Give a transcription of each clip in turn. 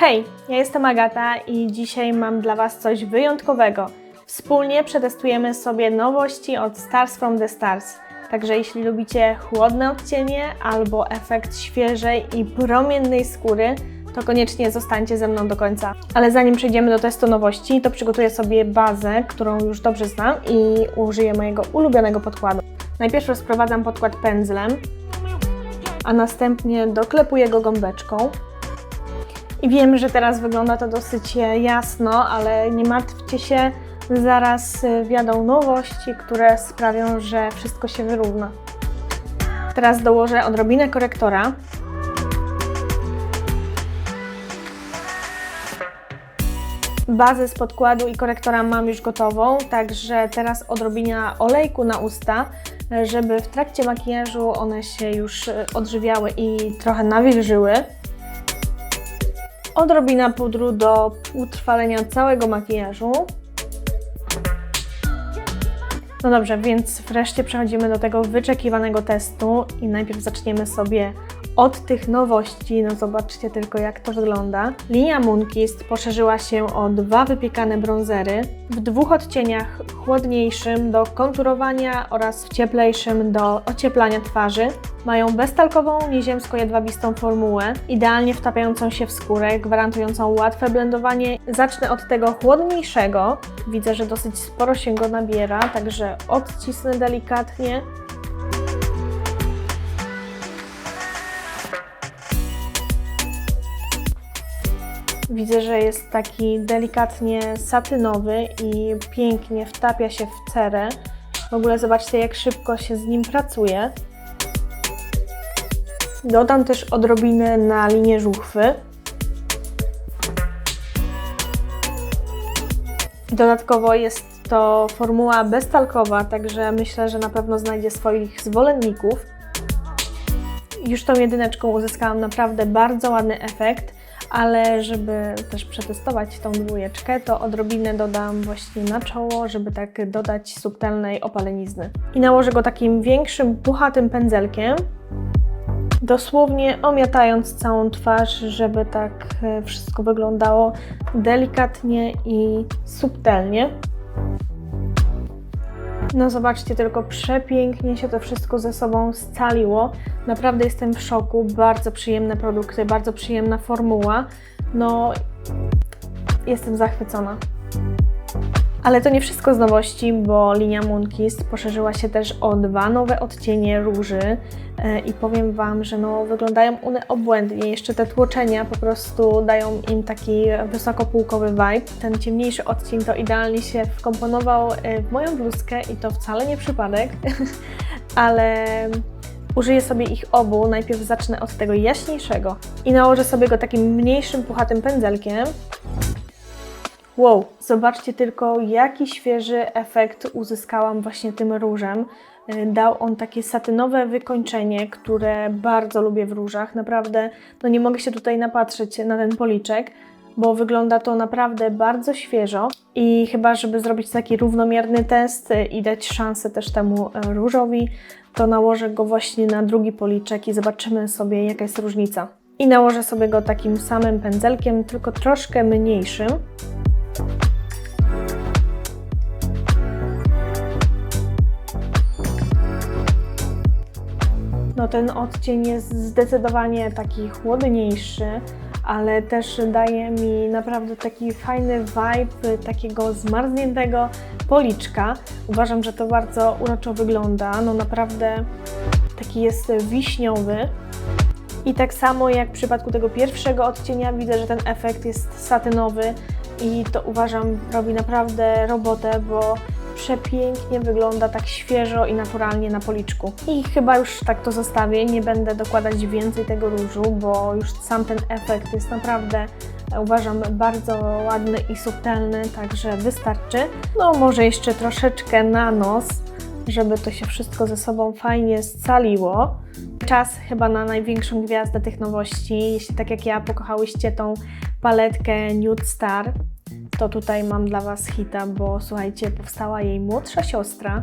Hej, ja jestem Agata i dzisiaj mam dla Was coś wyjątkowego. Wspólnie przetestujemy sobie nowości od Stars from the Stars. Także jeśli lubicie chłodne odcienie albo efekt świeżej i promiennej skóry, to koniecznie zostańcie ze mną do końca. Ale zanim przejdziemy do testu nowości, to przygotuję sobie bazę, którą już dobrze znam i użyję mojego ulubionego podkładu. Najpierw rozprowadzam podkład pędzlem, a następnie doklepuję go gąbeczką. I wiem, że teraz wygląda to dosyć e, jasno, ale nie martwcie się, zaraz e, wjadą nowości, które sprawią, że wszystko się wyrówna. Teraz dołożę odrobinę korektora. Bazę z podkładu i korektora mam już gotową, także teraz odrobina olejku na usta, żeby w trakcie makijażu one się już e, odżywiały i trochę nawilżyły odrobina pudru do utrwalenia całego makijażu. No dobrze, więc wreszcie przechodzimy do tego wyczekiwanego testu i najpierw zaczniemy sobie od tych nowości. No zobaczcie tylko jak to wygląda. Linia Moonkist poszerzyła się o dwa wypiekane bronzery w dwóch odcieniach chłodniejszym do konturowania oraz w cieplejszym do ocieplania twarzy. Mają beztalkową, nieziemsko jedwabistą formułę, idealnie wtapiającą się w skórę, gwarantującą łatwe blendowanie. Zacznę od tego chłodniejszego. Widzę, że dosyć sporo się go nabiera, także odcisnę delikatnie. Widzę, że jest taki delikatnie satynowy i pięknie wtapia się w cerę. W ogóle zobaczcie, jak szybko się z nim pracuje. Dodam też odrobinę na linię żuchwy. Dodatkowo jest to formuła beztalkowa, także myślę, że na pewno znajdzie swoich zwolenników. Już tą jedyneczką uzyskałam naprawdę bardzo ładny efekt, ale żeby też przetestować tą dwójeczkę, to odrobinę dodam właśnie na czoło, żeby tak dodać subtelnej opalenizny. I nałożę go takim większym, puchatym pędzelkiem dosłownie omiatając całą twarz, żeby tak e, wszystko wyglądało delikatnie i subtelnie. No zobaczcie tylko, przepięknie się to wszystko ze sobą scaliło. Naprawdę jestem w szoku, bardzo przyjemne produkty, bardzo przyjemna formuła. No, jestem zachwycona. Ale to nie wszystko z nowości, bo linia Moonkist poszerzyła się też o dwa nowe odcienie róży e, i powiem Wam, że no, wyglądają one obłędnie. Jeszcze te tłoczenia po prostu dają im taki wysokopółkowy vibe. Ten ciemniejszy odcień to idealnie się wkomponował e, w moją bluzkę i to wcale nie przypadek, ale Użyję sobie ich obu. Najpierw zacznę od tego jaśniejszego i nałożę sobie go takim mniejszym, puchatym pędzelkiem. Wow, zobaczcie tylko, jaki świeży efekt uzyskałam właśnie tym różem. Y, Dał on takie satynowe wykończenie, które bardzo lubię w różach. Naprawdę, no nie mogę się tutaj napatrzeć na ten policzek, bo wygląda to naprawdę bardzo świeżo. I chyba, żeby zrobić taki równomierny test i dać szansę też temu y, różowi, to nałożę go właśnie na drugi policzek i zobaczymy sobie, jaka jest różnica. I nałożę sobie go takim samym pędzelkiem, tylko troszkę mniejszym. No ten odcień jest zdecydowanie taki chłodniejszy, ale też daje mi naprawdę taki fajny vibe takiego zmarzniętego policzka. Uważam, że to bardzo uroczo wygląda. No naprawdę taki jest wiśniowy. I tak samo jak w przypadku tego pierwszego odcienia widzę, że ten efekt jest satynowy i to uważam robi naprawdę robotę, bo przepięknie wygląda tak świeżo i naturalnie na policzku. I chyba już tak to zostawię, nie będę dokładać więcej tego różu, bo już sam ten efekt jest naprawdę uważam bardzo ładny i subtelny, także wystarczy. No może jeszcze troszeczkę na nos, żeby to się wszystko ze sobą fajnie scaliło. Czas chyba na największą gwiazdę tych nowości. Jeśli tak jak ja pokochałyście tą paletkę Nude Star, to tutaj mam dla Was hita, bo słuchajcie, powstała jej młodsza siostra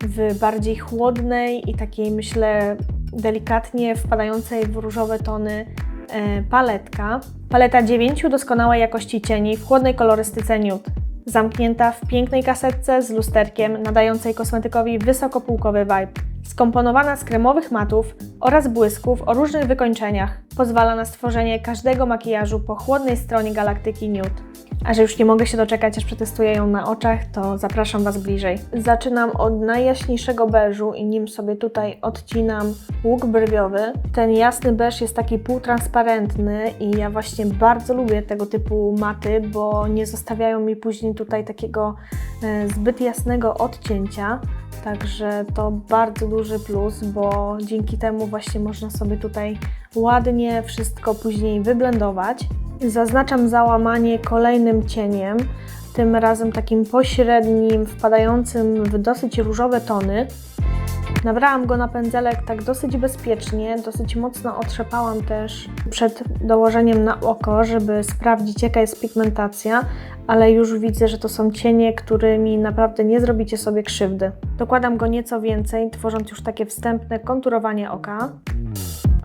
w bardziej chłodnej i takiej, myślę, delikatnie wpadającej w różowe tony e, paletka. Paleta 9 doskonałej jakości cieni w chłodnej kolorystyce nude. Zamknięta w pięknej kasetce z lusterkiem nadającej kosmetykowi wysokopółkowy vibe. Skomponowana z kremowych matów oraz błysków o różnych wykończeniach, pozwala na stworzenie każdego makijażu po chłodnej stronie galaktyki nude. A że już nie mogę się doczekać, aż przetestuję ją na oczach, to zapraszam Was bliżej. Zaczynam od najjaśniejszego beżu i nim sobie tutaj odcinam łuk brwiowy. Ten jasny beż jest taki półtransparentny i ja właśnie bardzo lubię tego typu maty, bo nie zostawiają mi później tutaj takiego e, zbyt jasnego odcięcia. Także to bardzo duży plus, bo dzięki temu właśnie można sobie tutaj ładnie wszystko później wyblendować. Zaznaczam załamanie kolejnym cieniem, tym razem takim pośrednim, wpadającym w dosyć różowe tony. Nabrałam go na pędzelek tak dosyć bezpiecznie, dosyć mocno otrzepałam też przed dołożeniem na oko, żeby sprawdzić jaka jest pigmentacja, ale już widzę, że to są cienie, którymi naprawdę nie zrobicie sobie krzywdy. Dokładam go nieco więcej, tworząc już takie wstępne konturowanie oka.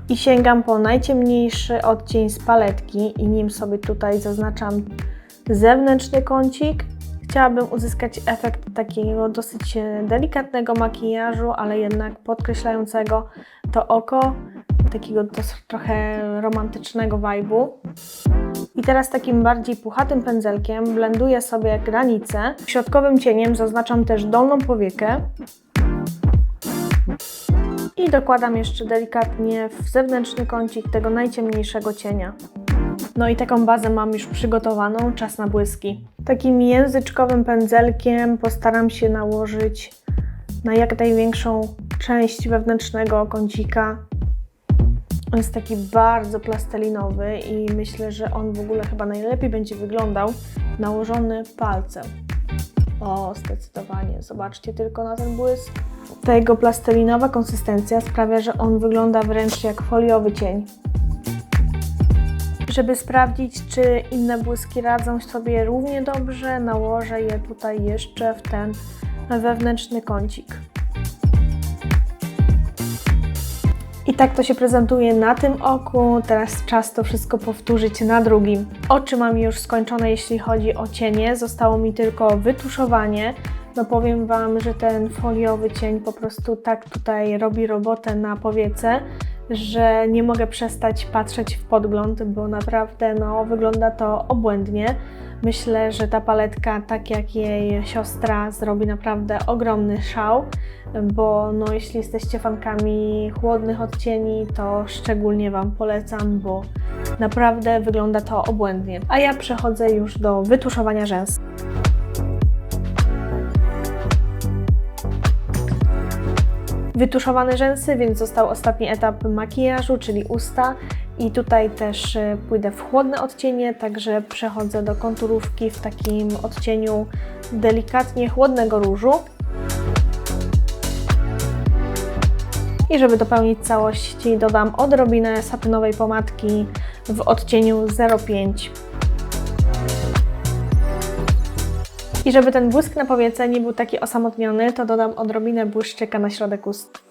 I sięgam po najciemniejszy odcień z paletki i nim sobie tutaj zaznaczam zewnętrzny kącik. Chciałabym uzyskać efekt takiego dosyć e, delikatnego makijażu, ale jednak podkreślającego to oko, takiego trochę romantycznego vibe'u. I teraz takim bardziej puchatym pędzelkiem blenduję sobie granice. Środkowym cieniem zaznaczam też dolną powiekę. I dokładam jeszcze delikatnie w zewnętrzny kącik tego najciemniejszego cienia. No i taką bazę mam już przygotowaną, czas na błyski. Takim języczkowym pędzelkiem postaram się nałożyć na jak największą część wewnętrznego kącika. On jest taki bardzo plastelinowy i myślę, że on w ogóle chyba najlepiej będzie wyglądał nałożony palcem. O, zdecydowanie. Zobaczcie tylko na ten błysk. Ta jego plastelinowa konsystencja sprawia, że on wygląda wręcz jak foliowy cień. Żeby sprawdzić, czy inne błyski radzą sobie równie dobrze, nałożę je tutaj jeszcze w ten wewnętrzny kącik. I tak to się prezentuje na tym oku. Teraz czas to wszystko powtórzyć na drugim. Oczy mam już skończone, jeśli chodzi o cienie. Zostało mi tylko wytuszowanie. No powiem Wam, że ten foliowy cień po prostu tak tutaj robi robotę na powiece, że nie mogę przestać patrzeć w podgląd, bo naprawdę no, wygląda to obłędnie. Myślę, że ta paletka, tak jak jej siostra, zrobi naprawdę ogromny szał, bo no, jeśli jesteście fankami chłodnych odcieni, to szczególnie Wam polecam, bo naprawdę wygląda to obłędnie. A ja przechodzę już do wytuszowania rzęs. Wytuszowane rzęsy, więc został ostatni etap makijażu, czyli usta. I tutaj też y, pójdę w chłodne odcienie, także przechodzę do konturówki w takim odcieniu delikatnie chłodnego różu. I żeby dopełnić całość, dodam odrobinę satynowej pomadki w odcieniu 05. I żeby ten błysk na powiece nie był taki osamotniony, to dodam odrobinę błyszczyka na środek ust.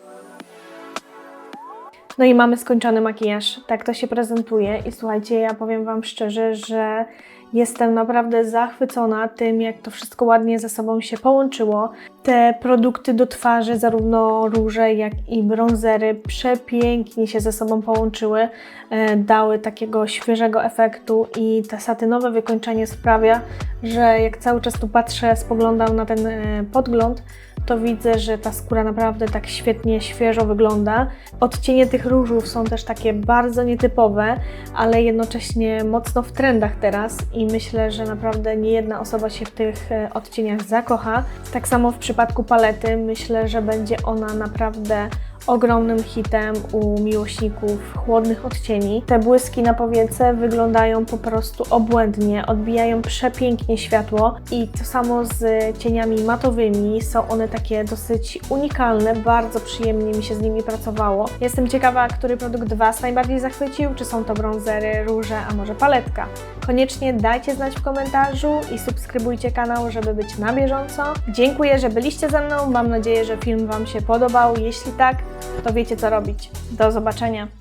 No i mamy skończony makijaż. Tak to się prezentuje i słuchajcie, ja powiem Wam szczerze, że jestem naprawdę zachwycona tym, jak to wszystko ładnie ze sobą się połączyło. Te produkty do twarzy, zarówno róże, jak i bronzery, przepięknie się ze sobą połączyły, e, dały takiego świeżego efektu i te satynowe wykończenie sprawia, że jak cały czas tu patrzę, spoglądam na ten e, podgląd, to widzę, że ta skóra naprawdę tak świetnie, świeżo wygląda. Odcienie tych różów są też takie bardzo nietypowe, ale jednocześnie mocno w trendach teraz i myślę, że naprawdę nie jedna osoba się w tych e, odcieniach zakocha. Tak samo w przypadku palety myślę, że będzie ona naprawdę ogromnym hitem u miłośników chłodnych odcieni. Te błyski na powiece wyglądają po prostu obłędnie, odbijają przepięknie światło i to samo z cieniami matowymi. Są one takie dosyć unikalne, bardzo przyjemnie mi się z nimi pracowało. Jestem ciekawa, który produkt Was najbardziej zachwycił, czy są to bronzery, róże, a może paletka. Koniecznie dajcie znać w komentarzu i subskrybujcie kanał, żeby być na bieżąco. Dziękuję, że byliście ze mną. Mam nadzieję, że film Wam się podobał. Jeśli tak, to wiecie co robić. Do zobaczenia.